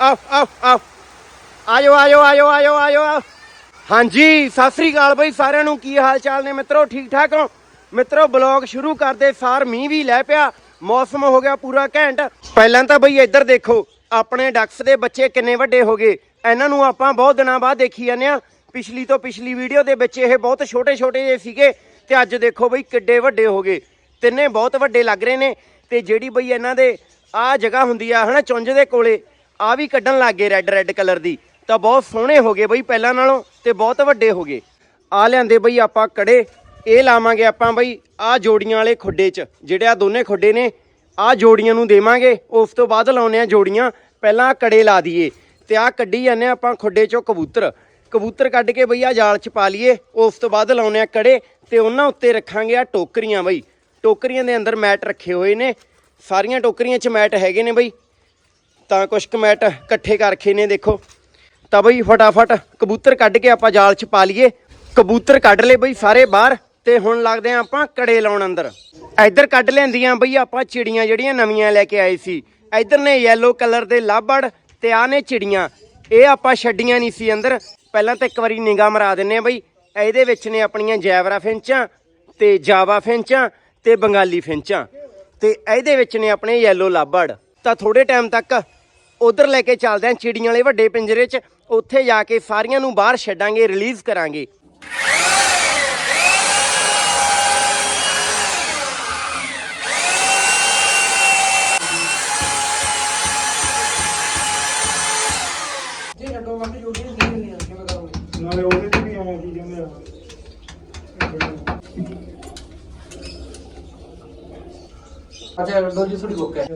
ਆਓ ਆਓ ਆਓ। ਆਜੋ ਆਜੋ ਆਜੋ ਆਜੋ ਆਜੋ ਹਾਂਜੀ, ਸਤਿ ਸ੍ਰੀ ਅਕਾਲ ਬਈ, ਸਾਰਿਆਂ ਨੂੰ ਕੀ ਹਾਲ ਚਾਲ ਨੇ? ਮਿੱਤਰੋ ਠੀਕ ਠਾਕ ਹੋ? ਮਿੱਤਰੋ, ਬਲੌਗ ਸ਼ੁਰੂ ਕਰਦੇ ਸਾਰ ਮੀਂਹ ਵੀ ਲੈ ਪਿਆ, ਮੌਸਮ ਹੋ ਗਿਆ ਪੂਰਾ ਘੈਂਟ। ਪਹਿਲਾਂ ਤਾਂ ਬਈ ਇੱਧਰ ਦੇਖੋ, ਆਪਣੇ ਡਕਸ ਦੇ ਬੱਚੇ ਕਿੰਨੇ ਵੱਡੇ ਹੋ ਗਏ। ਇਹਨਾਂ ਨੂੰ ਆਪਾਂ ਬਹੁਤ ਦਿਨਾਂ ਬਾਅਦ ਦੇਖੀ ਜਾਂਦੇ ਆ ਪਿਛਲੀ ਤੋਂ ਪਿਛਲੀ ਵੀਡੀਓ ਦੇ ਵਿੱਚ ਇਹ ਬਹੁਤ ਛੋਟੇ ਛੋਟੇ ਜਿਹੇ ਸੀਗੇ ਤੇ ਅੱਜ ਦੇਖੋ ਬਈ ਕਿੱਡੇ ਵੱਡੇ ਹੋ ਗਏ। ਤਿੰਨੇ ਬਹੁਤ ਵੱਡੇ ਲੱਗ ਰਹੇ ਨੇ ਤੇ ਜਿਹੜੀ ਬਈ ਇਹਨਾਂ ਦੇ ਆਹ ਜਗ੍ਹਾ ਹੁੰਦੀ ਆ, ਹਨਾ, ਚੁੰਝ ਦੇ ਕੋਲੇ ਆ ਵੀ ਕੱਢਣ ਲੱਗ ਗਏ ਰੈੱਡ ਰੈੱਡ ਕਲਰ ਦੀ। ਤਾਂ ਬਹੁਤ ਸੋਹਣੇ ਹੋ ਗਏ ਬਈ ਪਹਿਲਾਂ ਨਾਲੋਂ ਤੇ ਬਹੁਤ ਵੱਡੇ ਹੋ ਗਏ। ਆ ਲਿਆਂਦੇ ਬਈ ਆਪਾਂ ਕੜੇ, ਇਹ ਲਾਵਾਂਗੇ ਆਪਾਂ ਬਈ ਆ ਜੋੜੀਆਂ ਵਾਲੇ ਖੁੱਡੇ 'ਚ, ਜਿਹੜੇ ਆ ਦੋਨੇ ਖੁੱਡੇ ਨੇ ਆ ਜੋੜੀਆਂ ਨੂੰ ਦੇਵਾਂਗੇ, ਉਸ ਤੋਂ ਬਾਅਦ ਲਾਉਨੇ ਆ ਜੋੜੀਆਂ, ਪਹਿਲਾਂ ਆਹ ਕੜੇ ਲਾ ਦਈਏ, ਤੇ ਆ ਕੱਢੀ ਜਾਂਦੇ ਆ ਆਪਾਂ ਖੁੱਡੇ 'ਚੋਂ ਕਬੂਤਰ। ਕਬੂਤਰ ਕੱਢ ਕੇ ਬਈ ਆ ਜਾਲ 'ਚ ਪਾ ਲਈਏ, ਉਸ ਤੋਂ ਬਾਅਦ ਲਾਉਨੇ ਆ ਕੜੇ, ਤੇ ਉਹਨਾਂ ਉੱਤੇ ਰੱਖਾਂਗੇ ਆ ਟੋਕਰੀਆਂ ਬਈ। ਟੋਕਰੀਆਂ ਦੇ ਅੰਦਰ ਮੈਟ ਰੱਖੇ ਹੋਏ ਨੇ, ਸਾਰੀਆਂ ਟੋਕਰੀਆਂ 'ਚ ਮੈਟ ਹੈਗੇ ਨੇ ਬਈ। ਤਾਂ ਕੁਛ ਕੁ ਇਕੱਠੇ ਕਰਕੇ ਨੇ ਦੇਖੋ, ਤਾਂ ਬਈ ਫਟਾਫਟ ਕਬੂਤਰ ਕੱਢ ਕੇ ਆਪਾਂ ਜਾਲ 'ਚ ਪਾ ਲਈਏ। ਕਬੂਤਰ ਕੱਢ ਲਏ ਬਈ ਸਾਰੇ ਬਾਹਰ ਤੇ ਹੁਣ ਲੱਗਦੇ ਆ ਆਪਾਂ ਕੜੇ ਲਾਉਣ ਅੰਦਰ। ਇੱਧਰ ਕੱਢ ਲੈਂਦੀਆਂ ਬਈ ਆਪਾਂ ਚਿੜੀਆਂ ਜਿਹੜੀਆਂ ਨਵੀਆਂ ਲੈ ਕੇ ਆਏ ਸੀ। ਇੱਧਰ ਨੇ ਯੈਲੋ ਕਲਰ ਦੇ ਲਾਬੜ ਤੇ ਆ ਨੇ ਚਿੜੀਆਂ। ਇਹ ਆਪਾਂ ਛੱਡੀਆਂ ਨਹੀਂ ਸੀ ਅੰਦਰ। ਪਹਿਲਾਂ ਤਾਂ ਇੱਕ ਵਾਰੀ ਨਿਗਾਹ ਮਰਾ ਦਿੰਨੇ ਆ ਬਈ। ਇਹਦੇ ਵਿੱਚ ਨੇ ਆਪਣੀਆਂ ਜੈਵਰਾ ਫਿੰਚਾਂ ਤੇ ਜਾਵਾ ਫਿੰਚਾਂ ਤੇ ਬੰਗਾਲੀ ਫਿੰਚਾਂ। ਤੇ ਇਹਦੇ ਵਿੱਚ ਨੇ ਆਪਣੇ ਯੈਲੋ ਲਾਬੜ ਤਾਂ ਥੋੜੇ ਟਾਈਮ ਤੱਕ ਉਧਰ ਲੈ ਕੇ ਚੱਲਦੇ ਆਂ ਚਿੜੀਆਂ ਵਾਲੇ ਵੱਡੇ ਪਿੰਜਰੇ 'ਚ। ਉੱਥੇ ਜਾ ਕੇ ਸਾਰੀਆਂ ਨੂੰ ਬਾਹਰ ਛੱਡਾਂਗੇ ਰਿਲੀਜ਼ ਕਰਾਂਗੇ। ਨਾਲੇ ਉਹਦੇ ਚ ਵੀ ਆਉਂ ਕੀ ਅੱਛਾ ਡੋਜੀ ਥੋੜੀ ਬੁੱਕ ਹੈ।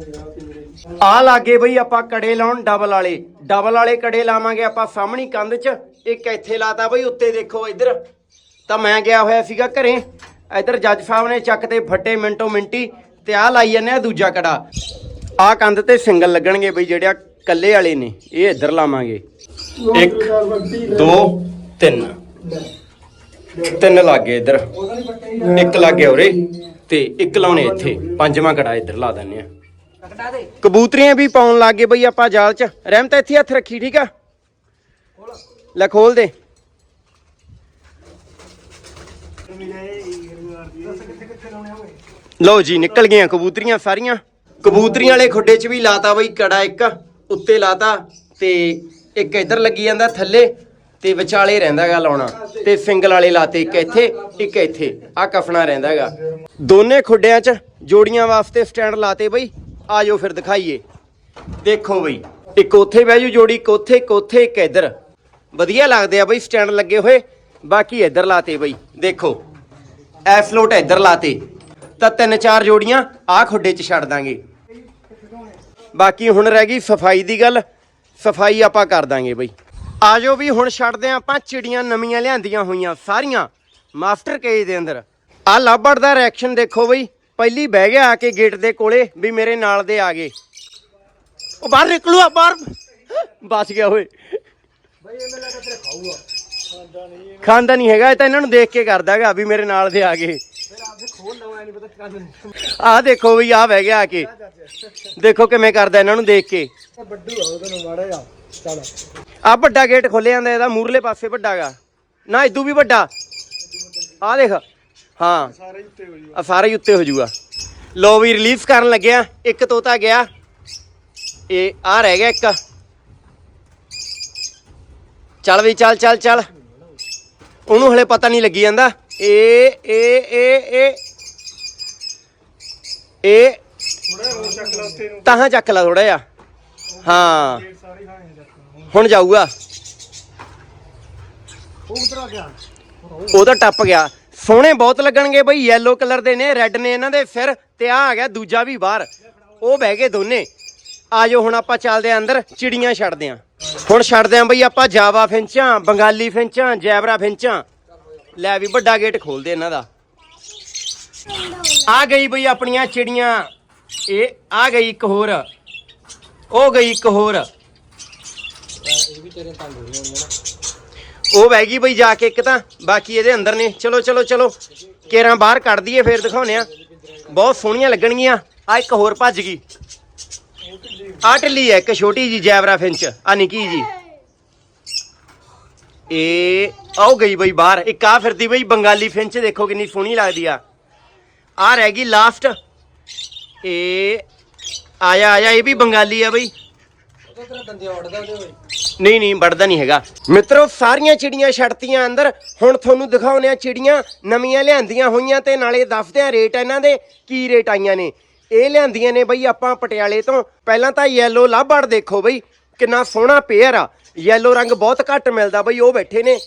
ਆ ਲਾਗੇ ਬਈ ਆਪਾਂ ਕੜੇ ਲਾਉਣ ਡਬਲ ਵਾਲੇ। ਡਬਲ ਵਾਲੇ ਕੜੇ ਲਾਵਾਂਗੇ ਆਪਾਂ ਸਾਹਮਣੀ ਕੰਧ 'ਚ। ਇੱਕ ਇੱਥੇ ਲਾਤਾ ਬਈ ਉੱਤੇ ਦੇਖੋ ਇੱਧਰ। ਤਾਂ ਮੈਂ ਗਿਆ ਹੋਇਆ ਸੀਗਾ ਘਰੇ। ਇੱਧਰ ਜੱਜ ਸਾਹਿਬ ਨੇ ਚੱਕ ਤੇ ਫੱਟੇ ਮਿੰਟੋ ਮਿੰਟੀ ਤੇ ਆ ਲਾਈ ਜਾਂਦੇ ਆ ਦੂਜਾ ਕੜਾ। ਆ ਕੰਧ ਤੇ ਸਿੰਗਲ ਲੱਗਣਗੇ ਬਈ ਜਿਹੜੇ ਆ ਕੱਲੇ ਵਾਲੇ ਨੇ। ਇਹ ਇੱਧਰ ਲਾਵਾਂਗੇ। ਇੱਕ ਦੋ ਤਿੰਨ। ਤਿੰਨ ਲੱਗੇ ਇੱਧਰ। ਇੱਕ ਲੱਗੇ ਉਰੇ। ਤੇ ਇੱਕ ਲਾਉਣੇ ਇੱਥੇ। ਪੰਜਵਾਂ ਕੜਾ ਇੱਧਰ ਲਾ ਦਿੰਨੇ ਆ ਕਬੂਤਰੀਆਂ ਵੀ ਪਾਉਣ ਲੱਗ ਗਏ ਬਈ ਆਪਾਂ ਜਾਲ 'ਚ। ਰਹਿਮਤ ਇੱਥੇ ਹੱਥ ਰੱਖੀ ਠੀਕ ਆ? ਲੈ ਖੋਲ ਦੇ। ਲਓ ਜੀ ਨਿਕਲ ਗਈਆਂ ਕਬੂਤਰੀਆਂ ਸਾਰੀਆਂ। ਕਬੂਤਰੀਆਂ ਵਾਲੇ ਖੁੱਡੇ 'ਚ ਵੀ ਲਾਤਾ ਬਈ ਕੜਾ ਇੱਕ ਉੱਤੇ ਲਾਤਾ ਤੇ ਇੱਕ ਇੱਧਰ ਲੱਗੀ ਜਾਂਦਾ ਥੱਲੇ। ਤੇ ਵਿਚਾਲੇ ਰਹਿੰਦਾਗਾ ਲਾਉਣਾ ਤੇ ਸਿੰਗਲ ਵਾਲੇ ਲਾਤੇ ਇੱਕ ਇੱਥੇ ਇੱਕ ਇੱਥੇ। ਆ ਕਫਣਾ ਰਹਿੰਦਾਗਾ ਦੋਨੇ ਖੁੱਡਿਆਂ 'ਚ ਜੋੜੀਆਂ ਵਾਸਤੇ ਸਟੈਂਡ ਲਾਤੇ ਬਈ। ਆਜੋ ਫਿਰ ਦਿਖਾਈਏ। ਦੇਖੋ ਬਈ, ਇੱਕ ਉੱਥੇ ਬਹਿ ਜੂ ਜੋੜੀ ਕੋਥੇ ਕੋਥੇ ਇੱਕ ਇੱਧਰ। ਵਧੀਆ ਲੱਗਦੇ ਆ ਬਈ ਸਟੈਂਡ ਲੱਗੇ ਹੋਏ। ਬਾਕੀ ਇੱਧਰ ਲਾਤੇ ਬਈ। ਦੇਖੋ ਐਸ ਲੋਟ ਇੱਧਰ ਲਾਤੇ। ਤਾਂ ਤਿੰਨ ਚਾਰ ਜੋੜੀਆਂ ਆ ਖੁੱਡੇ 'ਚ ਛੱਡ ਦਾਂਗੇ। ਬਾਕੀ ਹੁਣ ਰਹਿ ਗਈ ਸਫ਼ਾਈ ਦੀ ਗੱਲ। ਸਫ਼ਾਈ ਆਪਾਂ ਕਰ ਦਾਂਗੇ ਬਈ। ਆਜੋ ਵੀ ਹੁਣ ਛੱਡਦੇ ਆਂ ਆਪਾਂ ਚਿੜੀਆਂ ਨਵੀਆਂ ਲਿਆਂਦੀਆਂ ਹੋਈਆਂ, ਸਾਰੀਆਂ ਮਾਸਟਰ ਕੇਜ ਦੇ ਅੰਦਰ। ਆ ਲਾਬੜ ਦਾ ਰਿਐਕਸ਼ਨ ਦੇਖੋ ਬਈ, ਪਹਿਲੀ ਬਹਿ ਗਿਆ ਆ ਕੇ ਗੇਟ ਦੇ ਕੋਲੇ ਵੀ ਮੇਰੇ ਨਾਲ ਦੇ ਆ ਗਏ। ਉਹ ਬਾਹਰ ਨਿਕਲੂ ਆ, ਬਾਹਰ। ਬਚ ਗਿਆ ਓਏ। ਬਈ ਇਹ ਮੈਨੂੰ ਤੇਰੇ ਖਾਊਗਾ ਖਾਂਦਾ ਨਹੀਂ ਹੈਗਾ, ਇਹ ਤਾਂ ਇਹਨਾਂ ਨੂੰ ਦੇਖ ਕੇ ਕਰਦਾ ਹੈਗਾ ਵੀ ਮੇਰੇ ਨਾਲ ਦੇ ਆ ਗਏ। ਫਿਰ ਆਹ ਦੇਖੋ ਬਈ, ਆ ਬਹਿ ਗਿਆ ਆ ਕੇ। ਦੇਖੋ ਕਿਵੇਂ ਕਰਦਾ ਇਹਨਾਂ ਨੂੰ ਦੇਖ ਕੇ। ਵੱਡੂ ਆ ਉਹਨੂੰ ਮਾੜਾ ਜਾ ਚੱਲ ਆ ਵੱਡਾ ਗੇਟ ਖੋਲਿਆ ਜਾਂਦਾ ਇਹਦਾ ਮੂਰਲੇ ਪਾਸੇ ਵੱਡਾਗਾ ਨਾ ਇਦੂ ਵੀ ਵੱਡਾ। ਆ ਦੇਖ। ਹਾਂ। ਸਾਰੇ ਉੱਤੇ ਹੋ ਸਾਰਾ ਉੱਤੇ ਹੋ ਜਾਊਗਾ ਲੋ ਵੀ ਰਿਲੀਜ਼ ਕਰਨ ਲੱਗਿਆ। ਇੱਕ ਤੋਤਾ ਗਿਆ। ਇਹ ਆ ਰਹਿ ਗਿਆ ਇੱਕ। ਚੱਲ ਵੀ ਚੱਲ ਚੱਲ ਚੱਲ। ਉਹਨੂੰ ਹਲੇ ਪਤਾ ਨਹੀਂ ਲੱਗੀ ਜਾਂਦਾ। ਏ ਏ ਏ ਏ। ਏ। ਥੋੜਾ ਹੋਰ ਚੱਕ ਲਾ ਉੱਤੇ ਨੂੰ। ਤਾਹਾਂ ਚੱਕ ਲਾ ਥੋੜਾ ਜਿਹਾ। ਹਾਂ। ਹੁਣ ਜਾਊਗਾ। ਉਹ ਉਤਰ ਗਿਆ। ਉਹ ਤਾਂ ਟੱਪ ਗਿਆ। ਸੋਹਣੇ ਬਹੁਤ ਲੱਗਣਗੇ ਬਈ yellow ਕਲਰ ਦੇ ਨੇ ਰੈੱਡ ਨੇ ਇਹਨਾਂ ਦੇ। ਸਿਰ ਤੇ ਆ ਆ ਗਿਆ ਦੂਜਾ ਵੀ ਬਾਹਰ। ਉਹ ਬਹਿ ਗਏ ਦੋਨੇ। ਆਜੋ ਹੁਣ ਆਪਾਂ ਚੱਲਦੇ ਆਂ ਅੰਦਰ ਚਿੜੀਆਂ ਛੱਡਦੇ ਆਂ। ਹੁਣ ਛੱਡਦੇ ਆਂ ਬਈ ਆਪਾਂ ਜਾਵਾ ਫਿੰਚਾਂ ਬੰਗਾਲੀ ਫਿੰਚਾਂ ਜੈਬਰਾ ਫਿੰਚਾਂ। ਲੈ ਵੀ ਵੱਡਾ ਗੇਟ ਖੋਲਦੇ ਇਹਨਾਂ ਦਾ। ਆ ਗਈ ਬਈ ਆਪਣੀਆਂ ਚਿੜੀਆਂ। ਇਹ ਆ ਗਈ ਇੱਕ ਹੋਰ। ਉਹ ਗਈ ਇੱਕ ਹੋਰ। ਇਹ ਵੀ ਤੇਰੇ ਤੰਗ ਹੋ ਰਹੀ ਹੋਣੀ ਉਹ ਬਹਿ ਗਈ ਬਈ ਜਾ ਕੇ ਇੱਕ ਤਾਂ, ਬਾਕੀ ਇਹਦੇ ਅੰਦਰ ਨੇ। ਚਲੋ ਚਲੋ ਚਲੋ। ਕੇਰਾਂ ਬਾਹਰ ਕੱਢ ਦਈਏ ਫੇਰ ਦਿਖਾਉਨੇ ਆ। ਬਹੁਤ ਸੋਹਣੀਆਂ ਲੱਗਣਗੀਆਂ। ਆ ਇੱਕ ਹੋਰ ਭੱਜ ਗਈ। ਆ ਢਿੱਲੀ ਹੈ ਇੱਕ ਛੋਟੀ ਜੀ ਜੈਵਰਾ ਫਿੰਚ। ਆ ਨਿੱਕੀ ਜੀ ਇਹ ਆਉ ਗਈ ਬਈ ਬਾਹਰ। ਇੱਕ ਆ ਫਿਰਦੀ ਬਈ ਬੰਗਾਲੀ ਫਿੰਚ, ਦੇਖੋ ਕਿੰਨੀ ਸੋਹਣੀ ਲੱਗਦੀ ਆ। ਆ ਰਹਿ ਗਈ ਲਾਸਟ। ਇਹ ਆਇਆ ਆਇਆ, ਇਹ ਵੀ ਬੰਗਾਲੀ ਆ ਬਈ। ਨਹੀਂ ਨਹੀਂ ਵੜਦਾ ਨਹੀਂ ਹੈਗਾ। ਮਿੱਤਰੋ, ਸਾਰੀਆਂ ਚਿੜੀਆਂ ਛੱਡਤੀਆਂ ਅੰਦਰ। ਹੁਣ ਤੁਹਾਨੂੰ ਦਿਖਾਉਨੇ ਆ ਚਿੜੀਆਂ ਨਵੀਆਂ ਲਿਆਂਦੀਆਂ ਹੋਈਆਂ ਤੇ ਨਾਲੇ ਦੱਸਦੇ ਆ ਰੇਟ ਇਹਨਾਂ ਦੇ ਕੀ ਰੇਟ ਆਈਆਂ ਨੇ। ਇਹ ਲਿਆਂਦੀਆਂ ਨੇ ਬਈ ਆਪਾਂ ਪਟਿਆਲੇ ਤੋਂ। ਪਹਿਲਾਂ ਤਾਂ ਯੈਲੋ ਲਾਭੜ ਦੇਖੋ ਬਈ, ਕਿੰਨਾ ਸੋਹਣਾ ਪੇਅਰ ਆ। ਯੈਲੋ ਰੰਗ ਬਹੁਤ ਘੱਟ ਮਿਲਦਾ ਬਈ, ਉਹ ਬੈਠੇ ਨੇ।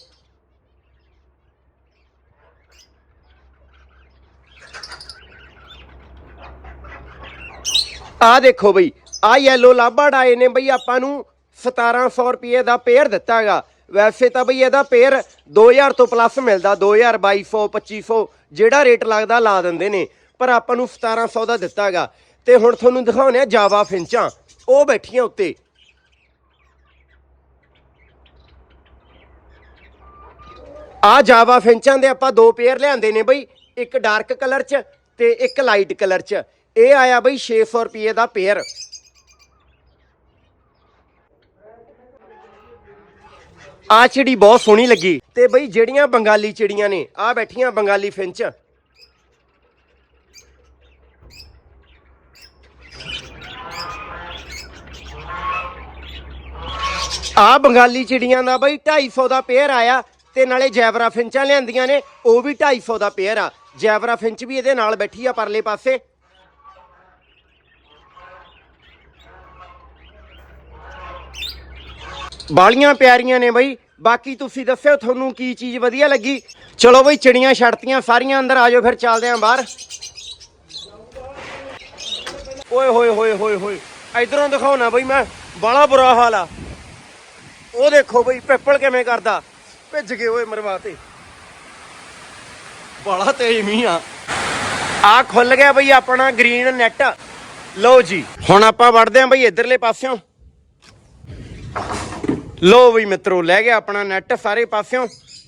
ਆ ਦੇਖੋ ਬਈ ਆ ਯੈਲੋ ਲਾਭੜ ਆਏ ਨੇ ਬਈ ਆਪਾਂ ਨੂੰ 1700 ਰੁਪਏ ਦਾ ਪੇਅਰ ਦਿੱਤਾਗਾ। ਵੈਸੇ ਤਾਂ ਬਈ ਇਹਦਾ ਪੇਅਰ 2000 ਤੋਂ ਪਲੱਸ ਮਿਲਦਾ 2000 2200 2500 ਜਿਹੜਾ ਰੇਟ ਲੱਗਦਾ ਲਾ ਦਿੰਦੇ ਨੇ। ਪਰ ਆਪਾਂ ਨੂੰ 1700 ਦਾ ਦਿੱਤਾਗਾ। ਤੇ ਹੁਣ ਤੁਹਾਨੂੰ ਦਿਖਾਉਣੇ ਆ ਜਾਵਾ ਫਿੰਚਾਂ ਉਹ ਬੈਠੀਆਂ ਉੱਤੇ। ਆ ਜਾਵਾ ਫਿੰਚਾਂ ਦੇ ਆਪਾਂ ਦੋ ਪੇਅਰ ਲਿਆਂਦੇ ਨੇ ਬਈ। ਇੱਕ ਡਾਰਕ ਕਲਰ 'ਚ ਤੇ ਇੱਕ ਲਾਈਟ ਕਲਰ 'ਚ। ਇਹ ਆਇਆ ਬਈ 600 ਰੁਪਏ ਦਾ ਪੇਅਰ ਆ ਚਿੜੀ ਬਹੁਤ ਸੋਹਣੀ ਲੱਗੀ। ਤੇ ਬਈ ਜਿਹੜੀਆਂ ਬੰਗਾਲੀ ਚਿੜੀਆਂ ਨੇ, ਆ ਬੈਠੀਆਂ ਬੰਗਾਲੀ ਫਿੰਚ। ਆ ਬੰਗਾਲੀ ਚਿੜੀਆਂ ਦਾ ਬਈ 250 ਦਾ ਪੇਅਰ ਆਇਆ ਤੇ ਨਾਲੇ ਜੈਵਰਾ ਫਿੰਚਾਂ ਲਿਆਂਦੀਆਂ ਨੇ, ਉਹ ਵੀ 250 ਦਾ ਪੇਅਰ ਆ। ਜੈਵਰਾ ਫਿੰਚ ਵੀ ਇਹਦੇ ਨਾਲ ਬੈਠੀ ਆ ਪਰਲੇ ਪਾਸੇ। ਬਾਲੀਆਂ ਪਿਆਰੀਆਂ ਨੇ ਬਈ। ਬਾਕੀ ਤੁਸੀਂ ਦੱਸਿਓ ਤੁਹਾਨੂੰ ਕੀ ਚੀਜ਼ ਵਧੀਆ ਲੱਗੀ। ਚਲੋ ਬਈ, ਚਿੜੀਆਂ ਛੱਡਤੀਆਂ, ਸਾਰੀਆਂ ਅੰਦਰ ਆਜੋ ਫਿਰ ਚੱਲਦੇ ਆਂ ਬਾਹਰ। ਓਏ ਹੋਏ ਹੋਏ ਹੋਏ ਹੋਏ। ਇਧਰੋਂ ਦਿਖਾਉਣਾ ਬਈ, ਮੈਂ ਬੜਾ ਬੁਰਾ ਹਾਲ ਆ। ਉਹ ਦੇਖੋ ਬਈ, ਪਿੱਪਲ ਕਿਵੇਂ ਕਰਦਾ। ਭਿੱਜ ਗਏ ਓਏ ਮਰਵਾਤੇ ਬੜਾ ਤੇਜ਼ ਮੀਂਹ ਆ। ਆ ਖੁੱਲ ਗਿਆ ਬਈ ਆਪਣਾ ਗ੍ਰੀਨ ਨੈਟ। ਲਓ ਜੀ, ਹੁਣ ਆਪਾਂ ਵੜਦੇ ਆਂ ਬਈ ਇਧਰਲੇ ਪਾਸਿਓਂ। ਲੋ ਬਈ ਮਿੱਤਰੋ, ਲੈ ਗਿਆ ਆਪਣਾ ਨੈਟ ਸਾਰੇ ਪਾਸਿਓਂ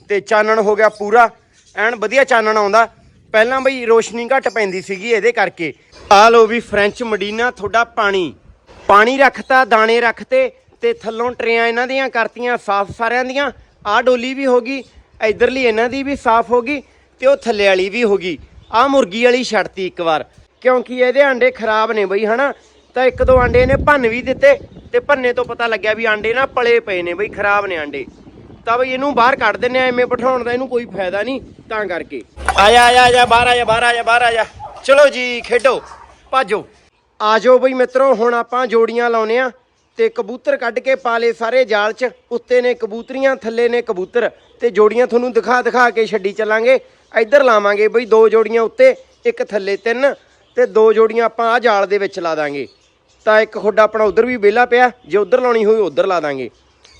ਤੇ ਚਾਨਣ ਹੋ ਗਿਆ ਪੂਰਾ। ਐਨ ਵਧੀਆ ਚਾਨਣ ਆਉਂਦਾ। ਪਹਿਲਾਂ ਬਈ ਰੋਸ਼ਨੀ ਘੱਟ ਪੈਂਦੀ ਸੀਗੀ ਇਹਦੇ ਕਰਕੇ। ਆ ਲੋ ਵੀ ਫ੍ਰੈਂਚ ਮਡੀਨਾ ਤੁਹਾਡਾ ਪਾਣੀ। ਪਾਣੀ ਰੱਖਤਾ, ਦਾਣੇ ਰੱਖਤੇ ਤੇ ਥੱਲੋਂ ਟਰੇਆਂ ਇਹਨਾਂ ਦੀਆਂ ਕਰਤੀਆਂ ਸਾਫ਼ ਸਾਰਿਆਂ ਦੀਆਂ। ਆ ਡੋਲੀ ਵੀ ਹੋ ਗਈ, ਇਧਰਲੀ ਇਹਨਾਂ ਦੀ ਵੀ ਸਾਫ਼ ਹੋ ਗਈ ਤੇ ਉਹ ਥੱਲੇ ਵਾਲੀ ਵੀ ਹੋ ਗਈ। ਆ ਮੁਰਗੀ ਵਾਲੀ ਛੱਡਤੀ ਇੱਕ ਵਾਰ। ਕਿਉਂਕਿ ਇਹਦੇ ਆਂਡੇ ਖਰਾਬ ਨੇ ਬਈ, ਹਨਾ? ਤਾਂ ਇੱਕ ਦੋ ਆਂਡੇ ਨੇ ਭੰਨ ਵੀ ਦਿੱਤੇ ਤੇ ਭੰਨੇ ਤੋਂ ਪਤਾ ਲੱਗਿਆ ਵੀ ਆਂਡੇ ਨਾ ਪਲੇ ਪਏ ਨੇ ਬਈ, ਖਰਾਬ ਨੇ ਆਂਡੇ। ਤਾਂ ਬਈ ਇਹਨੂੰ ਬਾਹਰ ਕੱਢ ਦਿੰਨੇ ਆ, ਐਵੇਂ ਬਿਠਾਉਣ ਦਾ ਇਹਨੂੰ ਕੋਈ ਫਾਇਦਾ ਨਹੀਂ ਤਾਂ ਕਰਕੇ। ਆਇਆ ਆਇਆ ਆਇਆ, ਬਾਹਰ ਆਇਆ ਬਾਹਰ ਆਇਆ, ਬਾਹਰ ਆ ਜਾ ਚਲੋ ਜੀ, ਖੇਡੋ, ਭਾਜੋ। ਆ ਜਾਓ ਬਈ ਮਿੱਤਰੋ, ਹੁਣ ਆਪਾਂ ਜੋੜੀਆਂ ਲਾਉਨੇ ਆ ਤੇ ਕਬੂਤਰ ਕੱਢ ਕੇ ਪਾਲੇ ਸਾਰੇ ਜਾਲ 'ਚ। ਉੱਤੇ ਨੇ ਕਬੂਤਰੀਆਂ, ਥੱਲੇ ਨੇ ਕਬੂਤਰ। ਤੇ ਜੋੜੀਆਂ ਤੁਹਾਨੂੰ ਦਿਖਾ ਦਿਖਾ ਕੇ ਛੱਡੀ ਚੱਲਾਂਗੇ। ਇੱਧਰ ਲਾਵਾਂਗੇ ਬਈ ਦੋ ਜੋੜੀਆਂ ਉੱਤੇ, ਇੱਕ ਥੱਲੇ ਤਿੰਨ। ਤੇ ਦੋ ਜੋੜੀਆਂ ਆਪਾਂ ਆ ਜਾਲ ਦੇ ਵਿੱਚ ਲਾ ਦਾਂਗੇ। ਤਾਂ ਇੱਕ ਖੁੱਡਾ ਆਪਣਾ ਉਧਰ ਵੀ ਵਿਹਲਾ ਪਿਆ ਜੇ ਉਧਰ ਲਾਉਣੀ ਹੋਈ ਉਧਰ ਲਾ ਦਾਂਗੇ।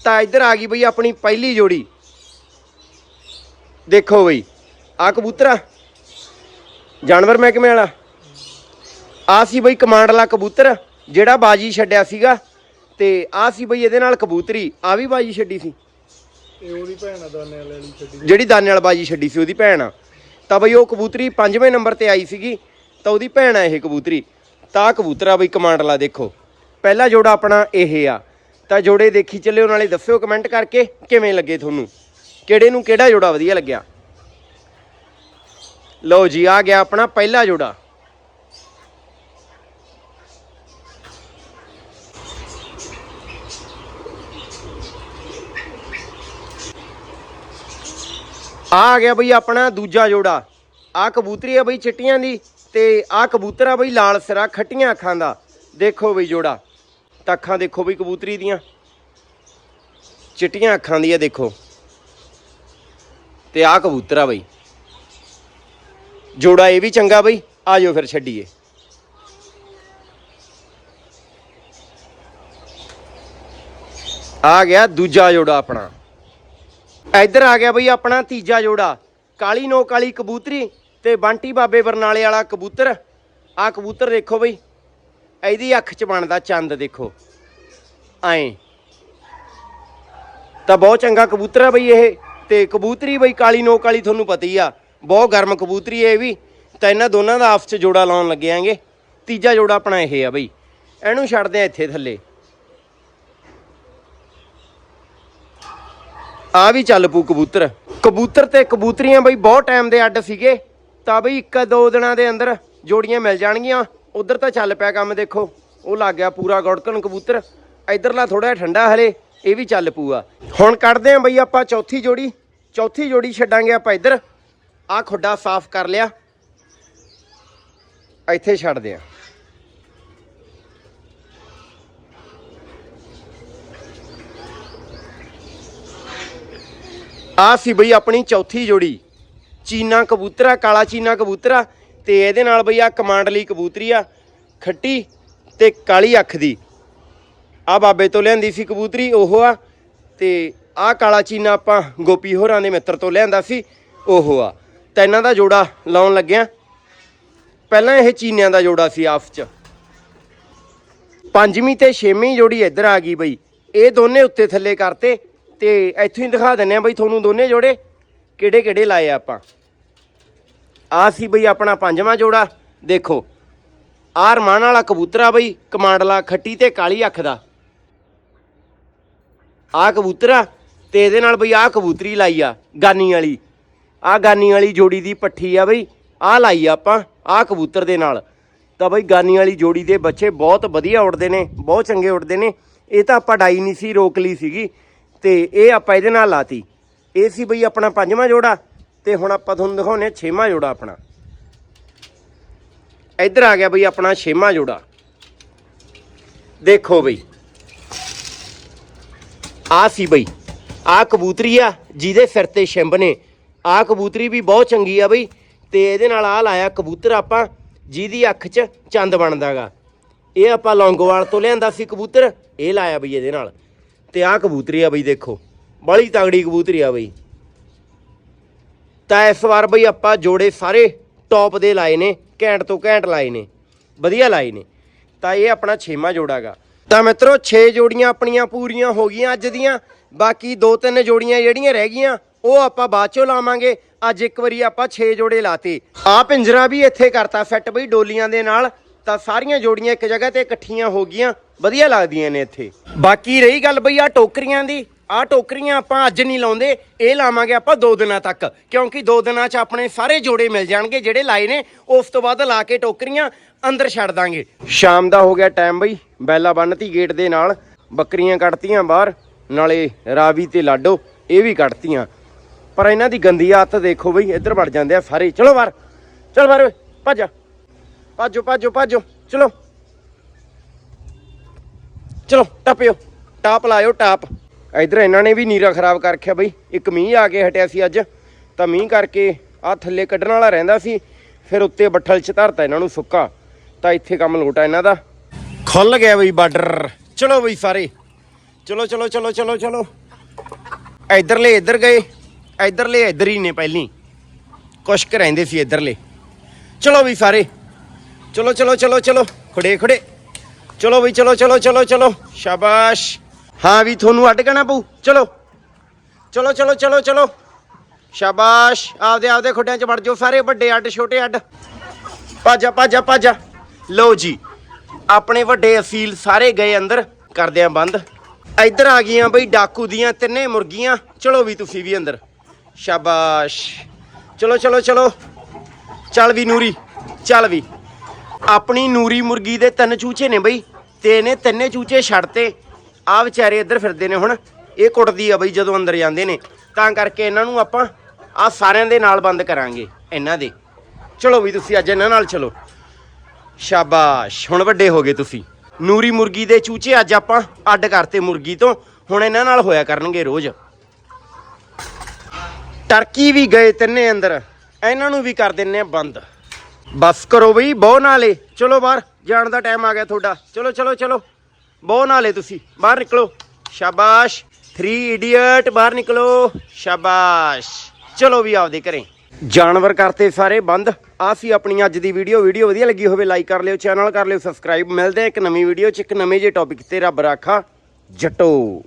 ਤਾਂ ਇੱਧਰ ਆ ਗਈ ਬਈ ਆਪਣੀ ਪਹਿਲੀ ਜੋੜੀ। ਦੇਖੋ ਬਈ ਆ ਕਬੂਤਰਾ ਜਾਨਵਰ ਮਹਿਕਮੇ ਵਾਲਾ। ਆ ਸੀ ਬਈ ਕਮਾਂਡ ਵਾਲਾ ਕਬੂਤਰ ਜਿਹੜਾ ਬਾਜੀ ਛੱਡਿਆ ਸੀਗਾ। ਤੇ ਆ ਸੀ ਬਈ ਇਹਦੇ ਨਾਲ ਕਬੂਤਰੀ ਆ ਵੀ ਬਾਜੀ ਛੱਡੀ ਸੀ। ਇਹ ਉਹਦੀ ਭੈਣ ਆ ਦਾਨੇ ਵਾਲੇ ਵਾਲੀ ਛੱਡੀ ਜਿਹੜੀ ਦਾਨੇ ਵਾਲ ਬਾਜੀ ਛੱਡੀ ਸੀ ਉਹਦੀ ਭੈਣ ਆ। ਤਾਂ ਬਈ ਉਹ ਕਬੂਤਰੀ ਪੰਜਵੇਂ ਨੰਬਰ ਤੇ ਆਈ ਸੀਗੀ ਤਾਂ ਉਹਦੀ ਭੈਣ ਆ ਇਹ ਕਬੂਤਰੀ। ਤਾਂ ਕਬੂਤਰਾ ਬਈ ਕਮਾਂਡ ਵਾਲਾ ਦੇਖੋ। ਪਹਿਲਾ ਜੋੜਾ ਆਪਣਾ ਇਹ ਆ। ਤਾਂ ਜੋੜੇ ਦੇਖੀ ਚੱਲਿਓ, ਨਾਲੇ ਦੱਸਿਓ ਕਮੈਂਟ ਕਰਕੇ ਕਿਵੇਂ ਲੱਗੇ ਤੁਹਾਨੂੰ। ਕਿਹੜੇ ਨੂੰ ਕਿਹੜਾ ਜੋੜਾ ਵਧੀਆ ਲੱਗਿਆ। ਲਓ ਜੀ, ਆ ਗਿਆ ਆਪਣਾ ਪਹਿਲਾ ਜੋੜਾ। ਆ ਆ ਗਿਆ ਬਈ ਆਪਣਾ ਦੂਜਾ ਜੋੜਾ। ਆ ਕਬੂਤਰੀ ਆ ਬਈ ਚਿੱਟੀਆਂ ਦੀ। ਤੇ ਆ ਕਬੂਤਰ ਆ ਬਈ, ਲਾਲ ਸਿਰਾ ਖੱਟੀਆਂ ਅੱਖਾਂ ਦਾ। ਦੇਖੋ ਬਈ ਜੋੜਾ, ਤਾਂ ਅੱਖਾਂ ਦੇਖੋ ਬਈ ਕਬੂਤਰੀ ਦੀਆਂ। ਚਿੱਟੀਆਂ ਅੱਖਾਂ ਦੀ ਆ ਦੇਖੋ। ਤੇ ਆ ਕਬੂਤਰ ਆ ਬਈ। ਜੋੜਾ ਇਹ ਵੀ ਚੰਗਾ ਬਈ ਆਜੋ ਫਿਰ ਛੱਡੀਏ। ਆ ਗਿਆ ਦੂਜਾ ਜੋੜਾ ਆਪਣਾ। ਇੱਧਰ ਆ ਗਿਆ ਬਈ ਆਪਣਾ ਤੀਜਾ ਜੋੜਾ। ਕਾਲੀ ਨੋ ਕਾਲੀ ਕਬੂਤਰੀ ਤੇ ਬੰਟੀ ਬਾਬੇ ਬਰਨਾਲੇ ਵਾਲਾ ਕਬੂਤਰ ਆ ਕਬੂਤਰ ਦੇਖੋ ਬਈ, ਇਹਦੀ ਅੱਖ 'ਚ ਬਣਦਾ ਚੰਦ ਦੇਖੋ। ਐਂ। ਤਾਂ ਬਹੁਤ ਚੰਗਾ ਕਬੂਤਰ ਆ ਬਈ ਇਹ, ਤੇ ਕਬੂਤਰੀ ਬਈ ਕਾਲੀ ਨੋ ਕਾਲੀ ਤੁਹਾਨੂੰ ਪਤਾ ਹੀ ਆ, ਬਹੁਤ ਗਰਮ ਕਬੂਤਰੀ ਹੈ ਇਹ ਵੀ, ਤਾਂ ਇਹਨਾਂ ਦੋਨਾਂ ਦਾ ਆਪਸ 'ਚ ਜੋੜਾ ਲਾਉਣ ਲੱਗੇ ਆਂਗੇ। ਤੀਜਾ ਜੋੜਾ ਆਪਣਾ ਇਹ ਆ ਬਈ। ਇਹਨੂੰ ਛੱਡਦੇ ਆ ਇੱਥੇ ਥੱਲੇ। ਆ ਵੀ ਚੱਲ ਪੂ ਕਬੂਤਰ। ਕਬੂਤਰ ਤੇ ਕਬੂਤਰੀਆਂ ਬਈ ਬਹੁਤ ਟਾਈਮ ਦੇ ਅੱਡ ਸੀਗੇ। ਤਾਂ ਬਈ ਇੱਕ ਦੋ ਦਿਨਾਂ ਦੇ ਅੰਦਰ ਜੋੜੀਆਂ ਮਿਲ ਜਾਣਗੀਆਂ। ਉਧਰ ਤਾਂ ਚੱਲ ਪਿਆ ਕੰਮ ਦੇਖੋ। ਉਹ ਲੱਗ ਗਿਆ ਪੂਰਾ ਗੜਕਣ ਕਬੂਤਰ। ਇਧਰਲਾ ਥੋੜਾ ਠੰਡਾ ਹਲੇ, ਇਹ ਵੀ ਚੱਲ ਪੂਆ ਹੁਣ ਕੱਢਦੇ ਆਂ ਬਈ ਆਪਾਂ ਚੌਥੀ ਜੋੜੀ। ਚੌਥੀ ਜੋੜੀ ਛੱਡਾਂਗੇ ਆਪਾਂ ਇੱਧਰ। ਆ ਖੁੱਡਾ ਸਾਫ਼ ਕਰ ਲਿਆ। ਇੱਥੇ ਛੱਡਦੇ ਆਂ ਆ ਸੀ ਬਈ ਆਪਣੀ ਚੌਥੀ ਜੋੜੀ। ਚੀਨਾ ਕਬੂਤਰਾ, ਕਾਲਾ ਚੀਨਾ ਕਬੂਤਰਾ ਤੇ ਇਹਦੇ ਨਾਲ ਬਈ ਆ ਕਮਾਂਡਲੀ ਕਬੂਤਰੀ ਆ, ਖੱਟੀ ਤੇ ਕਾਲੀ ਅੱਖ ਦੀ। ਆ ਬਾਬੇ ਤੋਂ ਲਿਆਂਦੀ ਸੀ ਕਬੂਤਰੀ, ਉਹ ਆ ਤੇ ਆ ਕਾਲਾ ਚੀਨਾ ਆਪਾਂ ਗੋਪੀ ਹੋਰਾਂ ਦੇ ਮਿੱਤਰ ਤੋਂ ਲਿਆਂਦਾ ਸੀ, ਉਹ ਆ। ਤਾਂ ਇਹਨਾਂ ਦਾ ਜੋੜਾ ਲਾਉਣ ਲੱਗਿਆ। ਪਹਿਲਾਂ ਇਹ ਚੀਨਿਆਂ ਦਾ ਜੋੜਾ ਸੀ ਆਪਸ ਚ। ਪੰਜਵੀਂ ਤੇ ਛੇਵੀਂ ਜੋੜੀ ਇੱਧਰ ਆ ਗਈ ਬਈ। ਇਹ ਦੋਨੇ ਉੱਤੇ ਥੱਲੇ ਕਰਤੇ ਤੇ ਇੱਥੋਂ ਹੀ ਦਿਖਾ ਦਿੰਨੇ ਆ ਬਈ ਤੁਹਾਨੂੰ ਦੋਨੇ ਜੋੜੇ ਕਿਹੜੇ ਕਿਹੜੇ ਲਾਏ ਆਪਾਂ। ਆ ਸੀ ਬਈ ਆਪਣਾ ਪੰਜਵਾਂ ਜੋੜਾ, ਦੇਖੋ। ਆ ਰਮਾਨ ਵਾਲਾ ਕਬੂਤਰਾ ਬਈ, ਕਮਾਂਡਲਾ ਖੱਟੀ ਤੇ ਕਾਲੀ ਅੱਖ ਦਾ। ਆ ਕਬੂਤਰਾ ਤੇ ਇਹਦੇ ਨਾਲ ਬਈ ਆ ਕਬੂਤਰੀ ਲਾਈ ਆ, ਗਾਨੀ ਵਾਲੀ। ਆ ਗਾਨੀ ਵਾਲੀ ਜੋੜੀ ਦੀ ਪੱਠੀ ਆ ਬਈ, ਆ ਲਾਈ ਆ ਆਪਾਂ, ਆ ਕਬੂਤਰ ਦੇ ਨਾਲ। ਤਾਂ ਬਈ ਗਾਨੀ ਵਾਲੀ ਜੋੜੀ ਦੇ ਬੱਚੇ ਬਹੁਤ ਵਧੀਆ ਉੱਡਦੇ ਨੇ, ਬਹੁਤ ਚੰਗੇ ਉੱਡਦੇ ਨੇ। ਇਹ ਤਾਂ ਆਪਾਂ ਡਾਈ ਨਹੀਂ ਸੀ, ਰੋਕ ਲਈ ਸੀਗੀ। ਤੇ ਇਹ ਆਪਾਂ ਇਹਦੇ ਨਾਲ ਲਾਤੀ। ਇਹ ਸੀ ਬਈ ਆਪਣਾ ਪੰਜਵਾਂ ਜੋੜਾ ਤੇ ਹੁਣ ਆਪਾਂ ਤੁਹਾਨੂੰ ਦਿਖਾਉਂਦੇ ਛੇਵਾਂ ਜੋੜਾ ਆਪਣਾ। ਇੱਧਰ ਆ ਗਿਆ ਬਈ ਆਪਣਾ ਛੇਵਾਂ ਜੋੜਾ। ਦੇਖੋ ਬਈ। ਆ ਸੀ ਬਈ। ਆ ਕਬੂਤਰੀ ਆ, ਜਿਹਦੇ ਸਿਰ ਤੇ ਛਿੰਬ ਨੇ। ਆ ਕਬੂਤਰੀ ਵੀ ਬਹੁਤ ਚੰਗੀ ਆ ਬਈ। ਤੇ ਇਹਦੇ ਨਾਲ ਆ ਲਾਇਆ ਕਬੂਤਰ ਆਪਾਂ, ਜਿਹਦੀ ਅੱਖ 'ਚ ਚੰਦ ਬਣਦਾਗਾ। ਇਹ ਆਪਾਂ ਲੌਂਗੋਵਾਲ ਤੋਂ ਲਿਆਂਦਾ ਸੀ ਕਬੂਤਰ। ਇਹ ਲਾਇਆ ਬਈ ਇਹਦੇ ਨਾਲ। ਤੇ ਆ ਕਬੂਤਰੀ ਆ ਬਈ ਦੇਖੋ। ਬੜੀ ਤਗੜੀ ਕਬੂਤਰੀ ਆ ਬਈ। ਤਾਂ ਇਸ ਵਾਰ ਬਈ ਆਪਾਂ ਜੋੜੇ ਸਾਰੇ ਟੌਪ ਦੇ ਲਾਏ ਨੇ, ਘੈਂਟ ਤੋਂ ਘੈਂਟ ਲਾਏ ਨੇ, ਵਧੀਆ ਲਾਏ ਨੇ। ਤਾਂ ਇਹ ਆਪਣਾ ਛੇਵਾਂ ਜੋੜਾਗਾ ਤਾਂ ਮਿੱਤਰੋ 6 ਜੋੜੀਆਂ ਆਪਣੀਆਂ ਪੂਰੀਆਂ ਹੋ ਗਈਆਂ ਅੱਜ ਦੀਆਂ, ਬਾਕੀ ਦੋ ਤਿੰਨ ਜੋੜੀਆਂ ਜਿਹੜੀਆਂ ਰਹਿ ਗਈਆਂ, ਉਹ ਆਪਾਂ ਬਾਅਦ ਚੋਂ ਲਾਵਾਂਗੇ। ਅੱਜ ਇੱਕ ਵਾਰੀ ਆਪਾਂ 6 ਜੋੜੇ ਲਾਤੇ। ਆ ਪਿੰਜਰਾ ਵੀ ਇੱਥੇ ਕਰਤਾ ਸੈੱਟ ਬਈ ਡੋਲੀਆਂ ਦੇ ਨਾਲ। ਤਾਂ ਸਾਰੀਆਂ ਜੋੜੀਆਂ ਇੱਕ ਜਗ੍ਹਾ ਤੇ ਇਕੱਠੀਆਂ ਹੋ ਗਈਆਂ, ਵਧੀਆ ਲੱਗਦੀਆਂ ਨੇ ਇੱਥੇ। ਬਾਕੀ ਰਹੀ ਗੱਲ ਬਈ ਆ ਟੋਕਰੀਆਂ ਦੀ। ਆ ਟੋਕਰੀਆਂ ਆਪਾਂ ਅੱਜ ਨਹੀਂ ਲਾਉਂਦੇ ਇਹ ਲਾਵਾਂਗੇ ਆਪਾਂ ਦੋ ਦਿਨਾਂ ਤੱਕ। ਕਿਉਂਕਿ ਦੋ ਦਿਨਾਂ 'ਚ ਆਪਣੇ ਸਾਰੇ ਜੋੜੇ ਮਿਲ ਜਾਣਗੇ ਜਿਹੜੇ ਲਾਏ ਨੇ ਉਸ ਤੋਂ ਬਾਅਦ ਲਾ ਕੇ ਟੋਕਰੀਆਂ ਅੰਦਰ ਛੱਡ ਦਾਂਗੇ। ਸ਼ਾਮ ਦਾ ਹੋ ਗਿਆ ਟਾਈਮ ਬਈ ਬੈਲਾ ਬੰਨਤੀ ਗੇਟ ਦੇ ਨਾਲ ਬੱਕਰੀਆਂ ਕੱਢਤੀਆਂ ਬਾਹਰ ਨਾਲੇ ਰਾਵੀ ਤੇ ਲਾਡੋ ਇਹ ਵੀ ਕੱਢਤੀਆਂ। ਪਰ ਇਹਨਾਂ ਦੀ ਗੰਦੀ ਆਦਤ ਦੇਖੋ ਬਈ ਇੱਧਰ ਵੜ ਜਾਂਦੇ ਆ ਸਾਰੇ। ਚਲੋ ਬਾਹਰ ਚਲ ਬਾਹਰ ਓਏ, ਭੱਜ ਭਾਜੋ ਭਾਜੋ ਭਾਜੋ ਚਲੋ। ਚਲੋ ਟੱਪਿਓ ਟਾਪ ਲਾਇਓ ਟਾਪ। ਇਧਰ ਇਹਨਾਂ ਨੇ ਵੀ ਨੀਰਾ ਖਰਾਬ ਕਰ ਰੱਖਿਆ ਬਈ। ਇੱਕ ਮੀਂਹ ਆ ਕੇ ਹਟਿਆ ਸੀ ਅੱਜ। ਤਾਂ ਮੀਂਹ ਕਰਕੇ ਆ ਥੱਲੇ ਕੱਢਣ ਵਾਲਾ ਰਹਿੰਦਾ ਸੀ। ਫਿਰ ਉੱਤੇ ਬੱਠਲ ਚ ਧਰਤਾ ਇਹਨਾਂ ਨੂੰ ਸੁੱਕਾ। ਤਾਂ ਇੱਥੇ ਕੰਮ ਲੋਟਾ ਇਹਨਾਂ ਦਾ। ਖੁੱਲ ਗਿਆ ਬਈ ਬਾਰਡਰ। ਚਲੋ ਬਈ ਸਾਰੇ। ਚਲੋ ਚਲੋ ਚਲੋ ਚਲੋ ਚਲੋ। ਇਧਰਲੇ, ਇੱਧਰ ਗਏ। ਇਧਰਲੇ, ਇੱਧਰ ਹੀ ਨੇ ਪਹਿਲੀ। ਕੁਛ ਕੁ ਰਹਿੰਦੇ ਸੀ ਇਧਰਲੇ। ਚਲੋ ਵੀ ਸਾਰੇ। ਚਲੋ ਚਲੋ ਚਲੋ ਚਲੋ। ਖੜੇ ਖੜੇ। ਚਲੋ ਵੀ ਚਲੋ ਚਲੋ ਚਲੋ ਚਲੋ। ਸ਼ਾਬਾਸ਼। ਹਾਂ ਵੀ ਤੁਹਾਨੂੰ ਅੱਡ ਕਹਿਣਾ ਪਊ। ਚਲੋ। ਚਲੋ ਚਲੋ ਚਲੋ ਚਲੋ। ਸ਼ਾਬਾਸ਼। ਆਪਦੇ ਆਪਦੇ ਖੁੱਡਿਆਂ 'ਚ ਵੜ ਜਾਓ। ਸਾਰੇ ਵੱਡੇ ਅੱਡ, ਛੋਟੇ ਅੱਡ। ਭਾਜਾ ਭਾਜਾ ਭਾਜਾ। ਲਓ ਜੀ, ਆਪਣੇ ਵੱਡੇ ਅਸੀਲ ਸਾਰੇ ਗਏ ਅੰਦਰ। ਕਰਦੇ ਆ ਬੰਦ। ਇੱਧਰ ਆ ਗਈਆਂ ਬਈ ਡਾਕੂ ਦੀਆਂ ਤਿੰਨੇ ਮੁਰਗੀਆਂ। ਚਲੋ ਵੀ ਤੁਸੀਂ ਵੀ ਅੰਦਰ। ਸ਼ਾਬਾਸ਼। ਚਲੋ ਚਲੋ ਚਲੋ। ਚੱਲ ਵੀ ਨੂਰੀ। ਚੱਲ ਵੀ। ਆਪਣੀ ਨੂਰੀ ਮੁਰਗੀ ਦੇ ਤਿੰਨ ਚੂਚੇ ਨੇ ਬਈ। ਤੇ ਇਹਨੇ ਤਿੰਨੇ ਚੂਚੇ ਛੱਡਤੇ। ਆ ਵਿਚਾਰੇ ਇੱਧਰ ਫਿਰਦੇ ਨੇ ਹੁਣ, ਇਹ ਕੁੱਟਦੀ ਆ ਬਈ ਜਦੋਂ ਅੰਦਰ ਜਾਂਦੇ ਨੇ। ਤਾਂ ਕਰਕੇ ਇਹਨਾਂ ਨੂੰ ਆਪਾਂ ਆ ਸਾਰਿਆਂ ਦੇ ਨਾਲ ਬੰਦ ਕਰਾਂਗੇ, ਇਹਨਾਂ ਦੇ। ਚਲੋ ਵੀ ਤੁਸੀਂ ਅੱਜ ਇਹਨਾਂ ਨਾਲ ਚਲੋ। ਸ਼ਾਬਾਸ਼, ਹੁਣ ਵੱਡੇ ਹੋ ਗਏ ਤੁਸੀਂ। ਨੂਰੀ ਮੁਰਗੀ ਦੇ ਚੂਚੇ ਅੱਜ ਆਪਾਂ ਅੱਡ ਕਰਤੇ ਮੁਰਗੀ ਤੋਂ। ਹੁਣ ਇਹਨਾਂ ਨਾਲ ਹੋਇਆ ਕਰਨਗੇ ਰੋਜ਼। ਟਰਕੀ ਵੀ ਗਏ ਤਿੰਨੇ ਅੰਦਰ, ਇਹਨਾਂ ਨੂੰ ਵੀ ਕਰ ਦਿੰਨੇ ਆ ਬੰਦ। ਬਸ ਕਰੋ ਬਈ, ਬਹੁ ਨਾਲੇ। ਚਲੋ ਬਾਹਰ, ਜਾਣ ਦਾ ਟਾਈਮ ਆ ਗਿਆ ਤੁਹਾਡਾ। ਚਲੋ ਚਲੋ ਚਲੋ। ਬਹੁ ਨਾਲੇ ਤੁਸੀਂ, ਬਾਹਰ ਨਿਕਲੋ। ਸ਼ਾਬਾਸ਼। 3 ਇਡੀਅਟ ਬਾਹਰ ਨਿਕਲੋ। ਸ਼ਾਬਾਸ਼। ਚਲੋ ਵੀ ਆਪਦੇ ਘਰੇ। ਜਾਨਵਰ ਕਰਤੇ ਸਾਰੇ ਬੰਦ। ਆ ਸੀ ਆਪਣੀ ਅੱਜ ਦੀ ਵੀਡੀਓ ਵੀਡੀਓ ਵਧੀਆ ਲੱਗੀ ਹੋਵੇ ਲਾਈਕ ਕਰ ਲਿਓ ਚੈਨਲ ਕਰ ਲਿਓ ਸਬਸਕ੍ਰਾਈਬ ਮਿਲਦੇ ਆ ਇੱਕ ਨਵੀਂ ਵੀਡੀਓ ਚ। ਇੱਕ ਨਵੇਂ ਜੇ ਟੌਪਿਕ ਤੇ ਰੱਬ ਰਾਖਾ। ਜੱਟੋ।